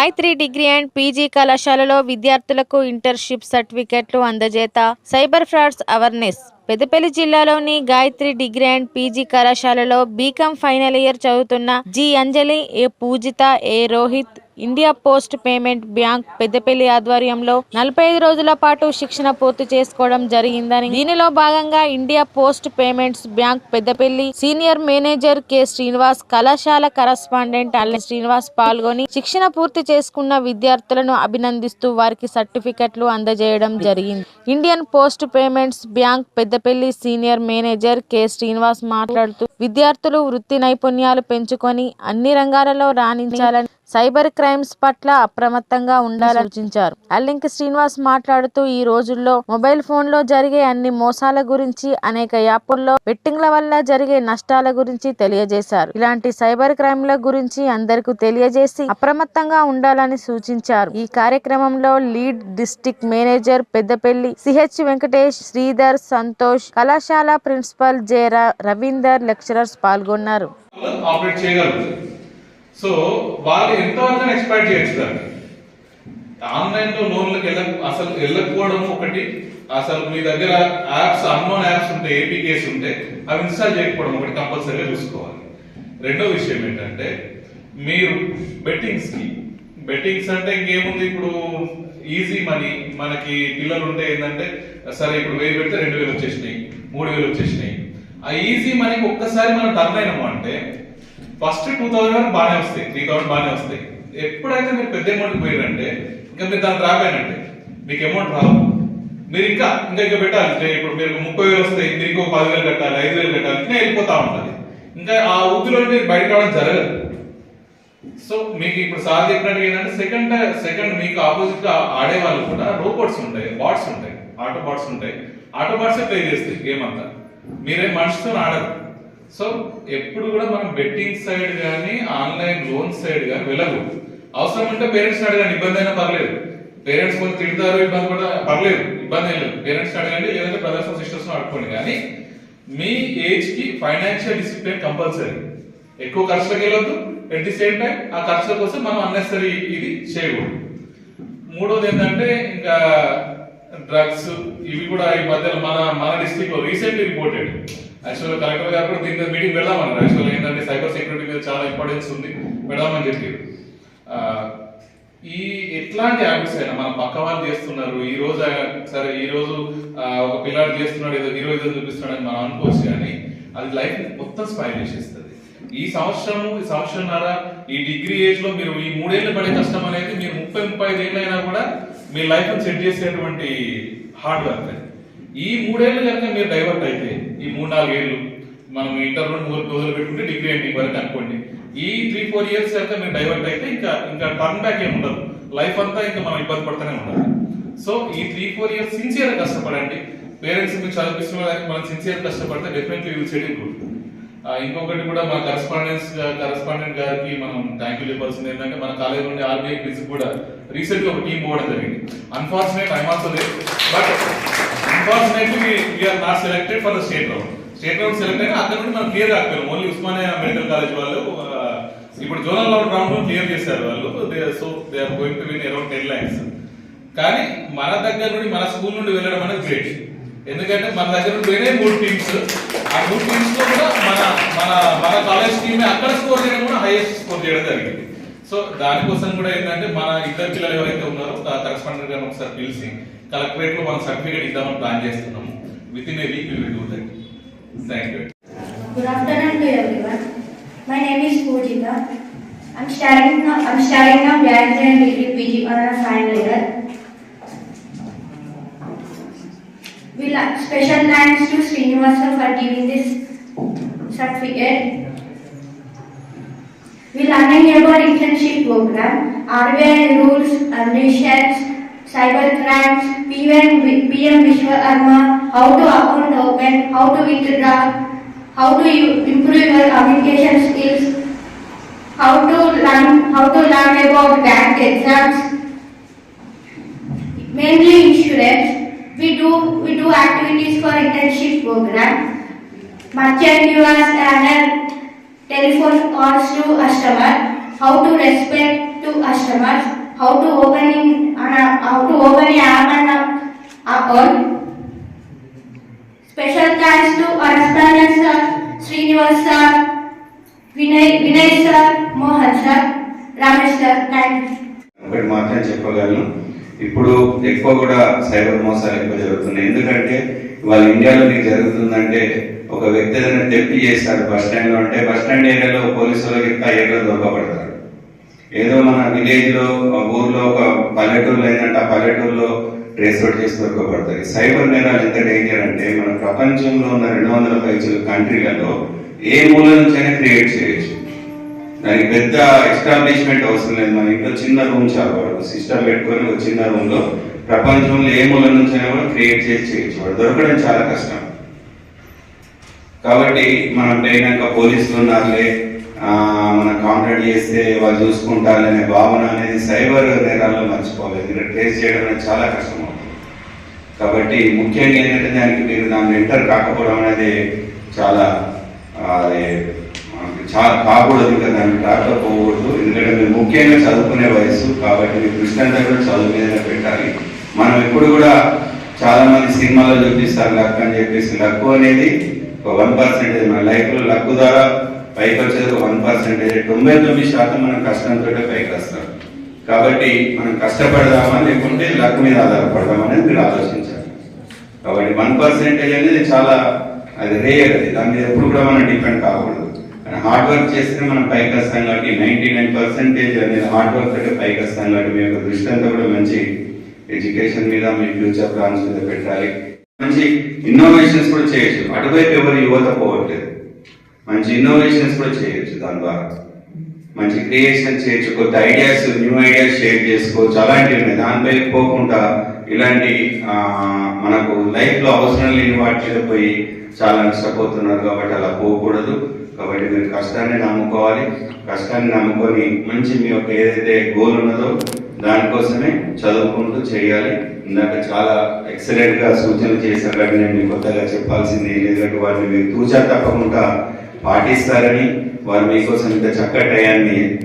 Gayatri degree and PG కళాశాలలో విద్యార్థులకు internship సర్టిఫికెట్లు అందజేత సైబర్ ఫ్రాడ్స్ అవేర్నెస్. పెద్దపల్లి జిల్లాలోని గాయత్రి డిగ్రీ అండ్ పీజీ కళాశాలలో బీకామ్ ఫైనల్ ఇయర్ చదువుతున్న G Anjali A Poojitha A Rohit India post payment bank Peddapalli ఆధ్వర్యంలో నలభై ఐదు రోజుల పాటు శిక్షణ పూర్తి చేసుకోవడం జరిగిందని దీనిలో భాగంగా India post payments bank Peddapalli senior manager K Srinivas కళాశాల కరస్పాండెంట్ అల్లె శ్రీనివాస్ పాల్గొని శిక్షణ పూర్తి చేసుకున్న విద్యార్థులను అభినందిస్తూ వారికి సర్టిఫికెట్లు అందజేయడం జరిగింది. Indian post payments bank Peddapalli senior manager K Srinivas మాట్లాడుతూ విద్యార్థులు వృత్తి నైపుణ్యాలు పెంచుకొని అన్ని రంగాలలో రాణించాలని సైబర్ క్రైమ్స్ పట్ల అప్రమత్తంగా ఉండాలని సూచించారు. అల్లింకి శ్రీనివాస్ మాట్లాడుతూ ఈ రోజుల్లో మొబైల్ ఫోన్లో జరిగే అన్ని మోసాల గురించి అనేక యాప్ల్లో బెట్టింగ్ల వల్ల జరిగే నష్టాల గురించి తెలియజేశారు. ఇలాంటి సైబర్ క్రైమ్ల గురించి అందరికీ తెలియజేసి అప్రమత్తంగా ఉండాలని సూచించారు. ఈ కార్యక్రమంలో lead district manager Peddapalli C H Venkatesh Sridhar Santosh కళాశాల ప్రిన్సిపల్ జె రవీందర్ లెక్చరర్స్ పాల్గొన్నారు. సో వాళ్ళు ఎంతవరకు ఎక్స్పైర్ చేయొచ్చు దాన్ని? ఆన్లైన్లో లోన్లకు వెళ్ళ అసలు వెళ్ళకపోవడం ఒకటి. అసలు మీ దగ్గర యాప్స్ అన్నోన్ యాప్స్ ఉంటే ఏపీకేస్ ఉంటే అవి ఇన్స్టాల్ చేయకపోవడం ఒకటి కంపల్సరీగా చూసుకోవాలి. రెండో విషయం ఏంటంటే మీరు బెట్టింగ్స్కి బెట్టింగ్స్ అంటే ఇంకేముంది? ఇప్పుడు ఈజీ మనీ. మనకి పిల్లలు ఉంటే ఏంటంటే సరే ఇప్పుడు వెయ్యి పెడితే రెండు వేలు వచ్చేసినాయి మూడు వేలు వచ్చేసినాయి. ఆ ఈజీ మనీకి ఒక్కసారి మనం టర్న్ అయినాము అంటే ఫస్ట్ టూ థౌసండ్ వరకు బాగానే వస్తాయి. త్రీ థౌసండ్ బాగానే వస్తాయి. ఎప్పుడైతే మీరు పెద్ద అమౌంట్ పోయారంటే ఇంకా మీరు దాన్ని రాపోయినట్టే మీకు అమౌంట్ రాదు. మీరు ఇంకా ఇంకా ఇంకా పెట్టాలి. అంటే ఇప్పుడు మీరు ముప్పై వేలు వస్తాయి మీరు ఇంకో పదివేలు కట్టాలి ఐదు వేలు కట్టాలి ఇంకా వెళ్ళిపోతా ఉంటుంది. ఇంకా ఆ ఊపిలో మీరు బయట రావడం జరగదు. సో మీకు ఇప్పుడు సార్ చెప్పినట్టు ఏంటంటే సెకండ్ సెకండ్ మీకు ఆపోజిట్గా ఆడే వాళ్ళు కూడా రోబోట్స్ ఉంటాయి బాట్స్ ఉంటాయి ఆటో బాట్స్ ఉంటాయి. ఆటో బాట్సే ప్లే చేస్తాయి గేమ్ అంతా. మీరే మనిషితో ఆడరు. సో ఎప్పుడు కూడా మనం బెట్టింగ్ సైడ్ కానీ ఆన్లైన్ లోన్ సైడ్ కానీ వెళ్ళకూడదు. అవసరం ఉంటే పేరెంట్స్ అడగండి ఇబ్బంది అయినా పర్లేదు. పేరెంట్స్ కొంచెం తిడతారు ఇబ్బంది కూడా పర్లేదు ఇబ్బంది లేదు. పేరెంట్స్ అడగండి లేదంటే బ్రదర్స్ సిస్టర్స్ అడుకోండి కానీ మీ ఏజ్కి ఫైనాన్షియల్ డిసిప్లిన్ కంపల్సరీ. ఎక్కువ ఖర్చులకు వెళ్ళొద్దు ఎట్ ది సేమ్ టైం ఆ ఖర్చుల కోసం మనం అన్నెసరీ ఇది చేయకూడదు. మూడోది ఏంటంటే ఇంకా డ్రగ్స్ ఇవి కూడా ఈ మధ్యలో మన మన డిస్ట్రిక్ట్లో రీసెంట్లీ రిపోర్టెడ్ యాక్చువల్గా కలెక్టర్ గారు కూడా దీని మీద మీటింగ్ వెళ్దామన్నారు యాక్చువల్ ఏంటంటే సైబర్ సెక్యూరిటీ మీద చాలా ఇంపార్టెన్స్ ఉంది. వెళ్దామని చెప్పారు. ఈ ఎట్లాంటి హ్యాబిట్స్ అయినా మన పక్క వాళ్ళు చేస్తున్నారు ఈ రోజు సరే ఈ రోజు ఒక పిల్లాడు చేస్తున్నాడు ఏదో హీరోయిజం చూపిస్తున్నాడు అని మనం అనుకోవచ్చు కానీ అది లైఫ్ మొత్తం స్పైల్ చేసేస్తుంది. ఈ సంవత్సరం ఈ సంవత్సరంన్నర ఈ డిగ్రీ ఏజ్లో మీరు ఈ మూడేళ్ళు పడే కష్టం అనేది మీరు ముప్పై ముప్పై ఐదు అయినా కూడా మీ లైఫ్ సెట్ చేసేటువంటి హార్డ్ వర్క్ ఈ మూడేళ్ళు కనుక మీరు డైవర్ట్ అయితే ఈ మూడు నాలుగు ఏళ్ళు మనం ఇంటర్ నుండి మూడు రోజులు పెట్టుకుంటే డిగ్రీ అండి వరకు అనుకోండి. ఈ త్రీ ఫోర్ ఇయర్స్ కనుక మీరు డైవర్ట్ అయితే ఇంకా ఇంకా టర్న్ బ్యాక్ ఏమి ఉండదు. లైఫ్ అంతా ఇంకా మనం ఇబ్బంది పడుతూనే ఉండాలి. సో ఈ త్రీ ఫోర్ ఇయర్స్ సిన్సియర్ కష్టపడండి. పేరెంట్స్ మీకు చదివిస్తున్న మనం సిన్సియర్ కష్టపడితే డెఫినెట్లీ యూ సెట్ గుడ్ ఇంకొకటి కూడా మన కరస్పాండెన్స్ కరస్పాండెంట్ గారికి మనం థ్యాంక్ యూ చెప్పాల్సింది ఏంటంటే మన కాలేజ్ నుండి ఆర్బీఐ క్విజ్ కూడా రీసెంట్గా ఒక టీం పోవడం జరిగింది. Unfortunate I also but unfortunately we are not selected for the state round state round select అయినా అక్కడ నుండి మనం క్లియర్ కాకపోయాం ఓన్లీ ఉస్మానియా మెడికల్ కాలేజ్ వాళ్ళు ఇప్పుడు జోనల్ రౌండ్ రౌండ్ క్లియర్ చేశారు వాళ్ళు. So they are going to win around ten lakhs కానీ మన దగ్గర నుండి మన స్కూల్ నుండి వెళ్ళడం అనేది గ్రేట్ ఎందుకంటే మన దగ్గర నుండి పోయినాయి మూడు టీమ్స్ ఆ మూడు టీమ్స్లో కూడా మన మన మన కాలేజ్ టీమే అక్కడ స్కోర్ చేయడం కూడా హైయెస్ట్ స్కోర్ చేయడం జరిగింది. సో దానికోసం కూడా ఏంటంటే మన ఇద్దరు పిల్లలు ఎవరైతే ఉన్నారో కరెస్పాండెంట్ గారిని ఒకసారి పిలిచి కలెక్టరేట్లో మనం సర్టిఫికేట్ ఇద్దామని ప్లాన్ చేస్తున్నాము. Within a week will do that thank you good afternoon to everyone my name is Poojitha I'm studying now. I'm studying now Gayatri and Degree PG on a final year. We like special thanks to Srinivasa for giving this certificate. We learning about internship program, RBI rules regulations, cyber crimes, PM, PM Vishwakarma, how to account open, how to withdraw, how to improve your communication skills, how to learn, how to learn about bank exams, mainly insurance. We do we do activities for internship program. Merchant viewers and telephone calls to customer. How to respect to customers how to opening an- how to open an account. Special thanks to our sir, Srinivas sir, Vinay, Vinay sir, Mohan sir, Ramesh sir. Thank you. ఒకటి చెప్పగలను ఇప్పుడు ఎక్కువ కూడా cyber మోసాలు ఎక్కువ జరుగుతున్నాయి. ఎందుకంటే వాళ్ళ ఇండియాలో నీకు జరుగుతుందంటే ఒక వ్యక్తి ఏదైనా తెప్పి చేస్తాడు బస్ స్టాండ్లో అంటే బస్ స్టాండ్ ఏరియాలో పోలీసు వాళ్ళకి ఇంత ఏరియాలో దొరకబడతారు. ఏదో మన విలేజ్లో ఊర్లో ఒక పల్లెటూరులో ఏంటంటే ఆ పల్లెటూరులో ట్రేస్ అవుట్ చేసి దొరకబడతాయి. సైబర్ నేరాలు ఎంత డేంజర్ అంటే మన ప్రపంచంలో ఉన్న రెండు వందల పైచుల కంట్రీలలో ఏ మూల నుంచైనా క్రియేట్ చేయొచ్చు. దానికి పెద్ద ఎస్టాబ్లిష్మెంట్ అవసరం లేదు. మన ఇంట్లో చిన్న రూమ్ చాలు వాడు సిస్టమ్ పెట్టుకొని ఒక చిన్న రూమ్లో ప్రపంచంలో ఏ మూల నుంచైనా కూడా క్రియేట్ చేసి చేయొచ్చు. వాడు దొరకడం చాలా కష్టం. కాబట్టి మనం పోయినాక పోలీసులు ఉన్నారులే మనం కాంటాక్ట్ చేస్తే వాళ్ళు చూసుకుంటారనే భావన అనేది సైబర్ నేరాల్లో మర్చిపోవాలి ఎందుకంటే ట్రేస్ చేయడం అనేది చాలా కష్టం అవుతుంది కాబట్టి ముఖ్యంగా ఏంటంటే దానికి మీరు దాన్ని ఎంటర్ కాకపోవడం అనేది చాలా అది చాలా కాకూడదు ఇంకా దాన్ని రాకపోకూడదు ఎందుకంటే మీరు ముఖ్యంగా చదువుకునే వయసు కాబట్టి మీ దృష్టి అంతా కూడా చదువు మీద పెట్టాలి. మనం ఎప్పుడు కూడా చాలా మంది సినిమాలో చూపిస్తారు లక్ అని చెప్పేసి. లక్ అనేది ఒక వన్ పర్సెంటేజ్ మన లైఫ్లో లక్ ద్వారా పైకి వచ్చేది ఒక వన్ పర్సెంటేజ్. తొంభై తొమ్మిది శాతం మనం కష్టంతో పైకి వస్తాం. కాబట్టి మనం కష్టపడదామా లేకుంటే లక్ మీద ఆధారపడదామా అనేది మీరు ఆలోచించాలి. కాబట్టి వన్ పర్సెంటేజ్ అనేది చాలా అది రేర్ అది. దాని మీద ఎప్పుడు కూడా మనం డిపెండ్ కాకూడదు. హార్డ్ వర్క్ చేస్తే మనం పైకి వస్తాం కాబట్టి నైన్టీ నైన్ పర్సెంటేజ్ అనేది హార్డ్ వర్క్ తోటే పైకి వస్తాం కాబట్టి మీ యొక్క దృష్టి అంతా కూడా మంచి ఎడ్యుకేషన్ మీద మీ ఫ్యూచర్ ప్లాన్స్ మీద పెట్టాలి. మంచి ఇన్నోవేషన్స్ కూడా చేయొచ్చు. అటువైపు ఎవరు యువత పోవట్లేదు. మంచి ఇన్నోవేషన్స్ కూడా చేయొచ్చు దాని ద్వారా. మంచి క్రియేషన్ చేయొచ్చు. కొత్త ఐడియాస్ న్యూ ఐడియాస్ షేర్ చేసుకోవచ్చు. అలాంటివి ఉన్నాయి. దానిపై పోకుండా ఇలాంటి మనకు లైఫ్లో అవసరం లేని వాటిలో పోయి చాలా నష్టపోతున్నారు కాబట్టి అలా పోకూడదు. కాబట్టి మీరు కష్టాన్ని నమ్ముకోవాలి. కష్టాన్ని నమ్ముకొని మంచి మీ యొక్క ఏదైతే గోల్ ఉన్నదో దానికోసమే చదువుకుంటూ చేయాలి. ఇందాక చాలా ఎక్సలెంట్గా సూచనలు చేశారు. నేను మీకు కొత్తగా చెప్పాల్సింది లేదంటే వారిని మీరు తూచా తప్పకుండా పాటిస్తారని వారు మీకోసం ఇంత చక్కటి టయాన్ని